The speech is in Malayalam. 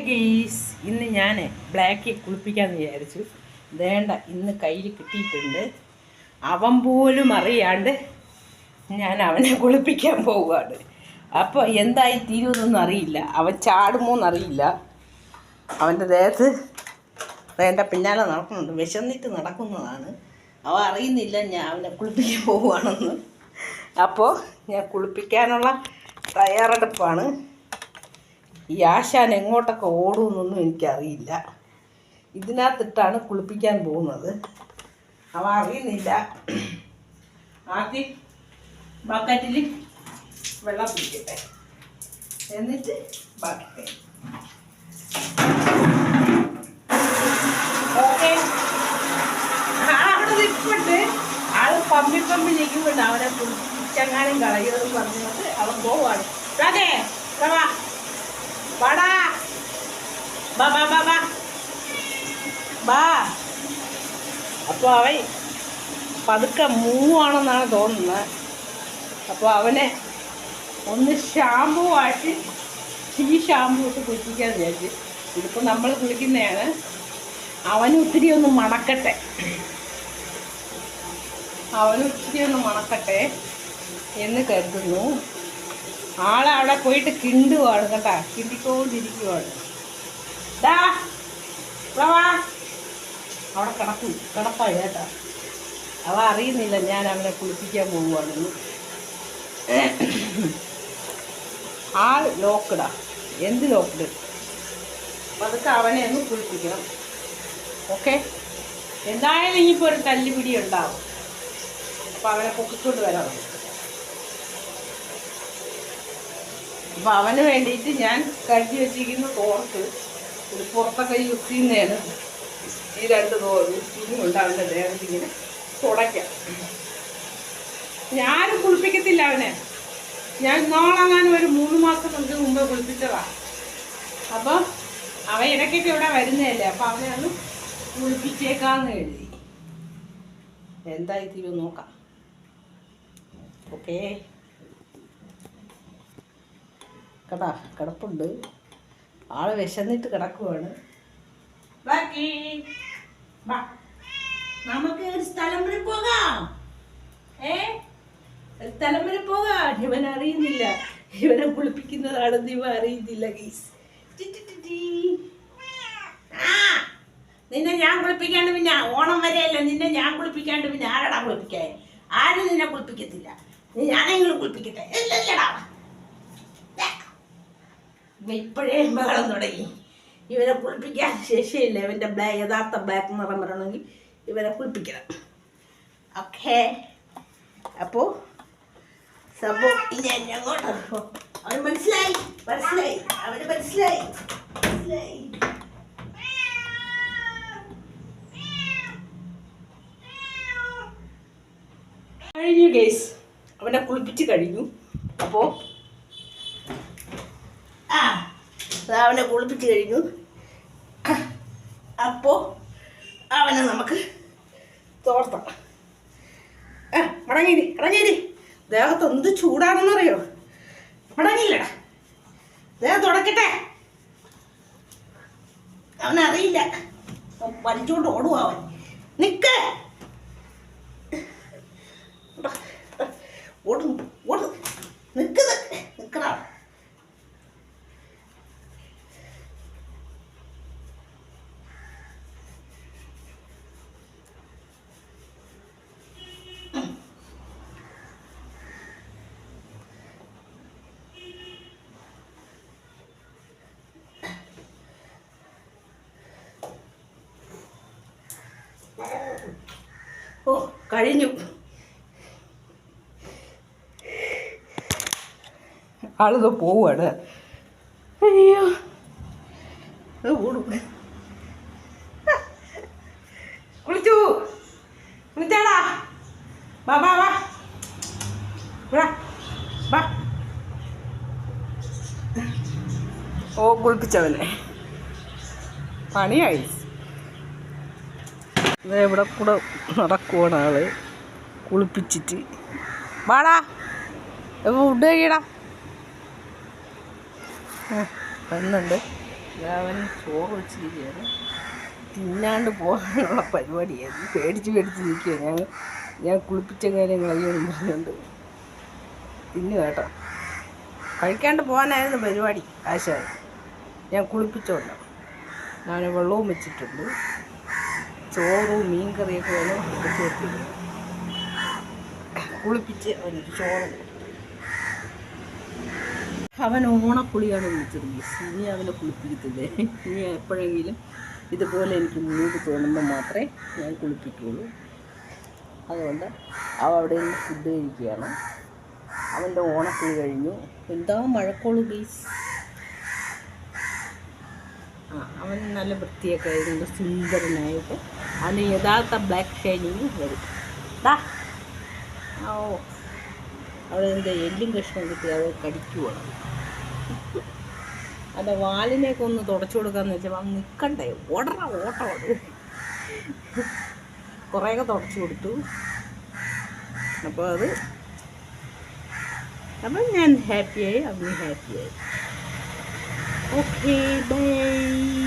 ഗെയ്സ് ഇന്ന് ഞാൻ ബ്ലാക്ക് കുളിപ്പിക്കാമെന്ന് വിചാരിച്ചു. വേണ്ട ഇന്ന് കയ്യിൽ കിട്ടിയിട്ടുണ്ട്. അവൻ പോലും അറിയാണ്ട് ഞാൻ അവനെ കുളിപ്പിക്കാൻ പോവുകയാണ്. അപ്പോൾ എന്തായി തീരുമെന്നൊന്നും അറിയില്ല. അവൻ ചാടുമോന്നറിയില്ല അവന്റെ ദേഹത്ത് എന്റെ പിന്നാലെ നടക്കുന്നുണ്ട്. വിശന്നിട്ട് നടക്കുന്നതാണ്. അവൻ അറിയുന്നില്ല ഞാൻ അവനെ കുളിപ്പിക്കാൻ പോവുകയാണെന്ന്. അപ്പോൾ ഞാൻ കുളിപ്പിക്കാനുള്ള തയ്യാറെടുപ്പാണ്. ഈ ആശാൻ എങ്ങോട്ടൊക്കെ ഓടുമെന്നൊന്നും എനിക്കറിയില്ല. ഇതിനകത്തിട്ടാണ് കുളിപ്പിക്കാൻ പോകുന്നത്. അവ അറിയുന്നില്ല. ആദ്യം ബക്കറ്റിൽ വെള്ളം പിടിക്കട്ടെ എന്നിട്ട് ബാക്കി. ഓക്കെ. അവിടെ നിൽപ്പുണ്ട്. ആൾ പമ്പി പമ്പി നിൽക്കുന്നുണ്ട്. അവനെ ചങ്ങാനും കളയുമെന്ന് പറഞ്ഞിട്ട് അവൻ പോവാണ്. അതെ വാ. വാടാ. ബാ ബാ ബാ ബാ ബാ അപ്പോൾ അവൻ പതുക്കെ മൂവാണെന്നാണ് തോന്നുന്നത്. അപ്പോൾ അവനെ ഒന്ന് ഷാമ്പു ആയിട്ട് ഈ ഷാമ്പു ഇട്ട് കുളിപ്പിക്കാൻ വിചാരിച്ചു. ഇതിപ്പോൾ നമ്മൾ കുളിക്കുന്നതാണ്. അവന് ഒത്തിരി ഒന്ന് മണക്കട്ടെ. അവന് ഒത്തിരി ഒന്ന് മണക്കട്ടെ എന്ന് കരുതുന്നു. ആളവിടെ പോയിട്ട് കിണ്ടുവാണ് കേട്ടാ. കിണ്ടിക്കൊണ്ടിരിക്കുവാണ്. അവിടെ കിടക്കും. കിടപ്പായി കേട്ടാ അവ അറിയുന്നില്ല ഞാൻ അവനെ കുളിപ്പിക്കാൻ പോവുകയാണെന്ന്. ആൾ ലോക്കഡാ. എന്ത് ലോക്കിട് അപ്പം അതൊക്കെ അവനെ ഒന്ന് കുളിപ്പിക്കണം. ഓക്കെ? എന്തായാലും ഇനിയിപ്പോൾ ഒരു തല്ലുപിടി ഉണ്ടാവും. അപ്പം അവനെ പൊക്കിക്കൊണ്ട് വരാം. അപ്പം അവന് വേണ്ടിയിട്ട് ഞാൻ കഴുകി വെച്ചിരിക്കുന്ന തോർത്ത് ഒരു പുറത്തൊക്കെ യൂസ് ചെയ്യുന്നതാണ്. ഈ രണ്ട് തോറ് ഇനിയുണ്ട് അവന്റെ ദേഹത്ത് ഇങ്ങനെ തുടയ്ക്കാം ഞാനും കുളിപ്പിക്കത്തില്ല അവനെ. ഞാൻ ഇന്നോളങ്ങാനും ഒരു മൂന്ന് മാസം കൊണ്ട് മുമ്പ് കുളിപ്പിച്ചതാ. അപ്പോൾ അവൻ ഇടയ്ക്കൊക്കെ ഇവിടെ വരുന്നതല്ലേ അപ്പോൾ അവനെ ഒന്ന് കുളിപ്പിച്ചേക്കാന്ന് എഴുതി എന്തായി തീരും നോക്കാം. ഓക്കേ കടാ കിടപ്പുണ്ട്. ആൾ വിശന്നിട്ട് കിടക്കുവാണ്. ബാക്കി. നമുക്ക് ഒരു സ്ഥലം വരെ പോകാം. ഏ? ഒരു സ്ഥലം വരെ പോകാം. ഇവൻ അറിയുന്നില്ല. ഇവനെ കുളിപ്പിക്കുന്നതാണെന്ന് ഇവ അറിയുന്നില്ല ഗീസ്. നിന്നെ ഞാൻ കുളിപ്പിക്കാണ്ട് പിന്നെ ഓണം വരെയല്ല. നിന്നെ ഞാൻ കുളിപ്പിക്കാണ്ട് പിന്നെ ആരടാ കുളിപ്പിക്കാൻ ആരും നിന്നെ കുളിപ്പിക്കത്തില്ല. ഞാനെങ്കിലും കുളിപ്പിക്കട്ടെ. ഇല്ലല്ലടാ. ഇപ്പോഴേ ബഹളം തുടങ്ങി. ഇവരെ കുളിപ്പിക്കാൻ ശേഷിയില്ല. ഇവന്റെ ബ്ലാക്ക് യഥാർത്ഥ ബ്ലാക്ക് നിറം വരണമെങ്കിൽ ഇവരെ കുളിപ്പിക്കണം. ഓക്കെ അപ്പോൾ സംഭവം ഇനി എന്നെ അങ്ങോട്ട് അവന് മനസ്സിലായി മനസ്സിലായി അവന് മനസ്സിലായി മനസ്സിലായി. കഴിഞ്ഞു ഗേസ് അവനെ കുളിപ്പിച്ച് കഴിഞ്ഞു. അപ്പോൾ ആ ദാ അവനെ കുളിപ്പിച്ച് കഴിഞ്ഞു. അപ്പോൾ അവനെ നമുക്ക് തോർത്താം. ആ മടങ്ങിയിരി മടങ്ങിരി ദേഹത്ത് എന്ത് ചൂടാണെന്നറിയോ? മടങ്ങില്ലടാ ദേഹം തുടക്കട്ടെ. അവനറിയില്ല. വലിച്ചോണ്ട് ഓടുക അവൻ. നിക്ക്. ഓടും ഓടും. നിക്ക് ഓ കഴിഞ്ഞു. ആളിത് പോവാണ്. അയ്യോ. ഓടും കുളിച്ചു. കുളിച്ചാടാ. വാ വാ. വാ വാ. ഓ കുളിപ്പിച്ചവനെ. പണിയായി. ഇവിടെ കൂടെ നടക്കുവാണ് ആൾ. കുളിപ്പിച്ചിട്ട്. വാടാ. ഫുഡ് കഴിയടാ. വന്നുണ്ട്. അവൻ ചോറ് വെച്ചിരിക്കുകയാണ്. തിന്നാണ്ട് പോകാനുള്ള പരിപാടിയായിരുന്നു പേടിച്ച് പേടിച്ച് നിൽക്കുക ഞാൻ ഞാൻ കുളിപ്പിച്ച കാര്യങ്ങളെല്ലാം പറഞ്ഞുകൊണ്ട് തിന്നു കേട്ടോ. കഴിക്കാണ്ട് പോകാനായിരുന്നു പരിപാടി. ആശാൻ. ഞാൻ കുളിപ്പിച്ചോണ്ടോ. ഞാൻ വെള്ളവും വെച്ചിട്ടുണ്ട്. ചോറും മീൻ കറിയൊക്കെ വേണം വെച്ച് കുളിപ്പിച്ച് അവനൊരു ചോറ്. അവൻ ഓണക്കുളിയാണ് വിളിച്ചത് മിസ് ഇനി അവനെ കുളിപ്പിക്കത്തില്ലേ? ഇനി എപ്പോഴെങ്കിലും ഇതുപോലെ എനിക്ക് മുന്നോട്ട് തോന്നുമ്പോൾ മാത്രമേ ഞാൻ കുളിപ്പിക്കുകയുള്ളൂ അതുകൊണ്ട് അവ അവിടെ നിന്ന് ഫുഡ് കഴിക്കുകയാണ്. അവന്റെ ഓണക്കുളി കഴിഞ്ഞു. എന്താ മഴക്കോൾ ബീസ് അവൻ നല്ല വൃത്തിയൊക്കെ ആയിരുന്നു സുന്ദരനായിട്ട്. അവന് യഥാർത്ഥ ബ്ലാക്ക് ഷൈനിങ് വരും. ഓ അവിടെ എന്താ എല്ലും കഷ്ണം കിട്ടി അത് കടിക്കുവാണ് അവന്റെ വാലിനെയൊക്കെ ഒന്ന് തുടച്ചു കൊടുക്കാന്ന് വെച്ചാൽ അവൻ നിൽക്കണ്ടേ ഓടറ ഓട്ടമാണ് കുറേയൊക്കെ തുടച്ചു കൊടുത്തു. അപ്പോൾ അത് അപ്പം ഞാൻ ഹാപ്പിയായി അവന് ഹാപ്പിയായി ഓക്കെ ബൈ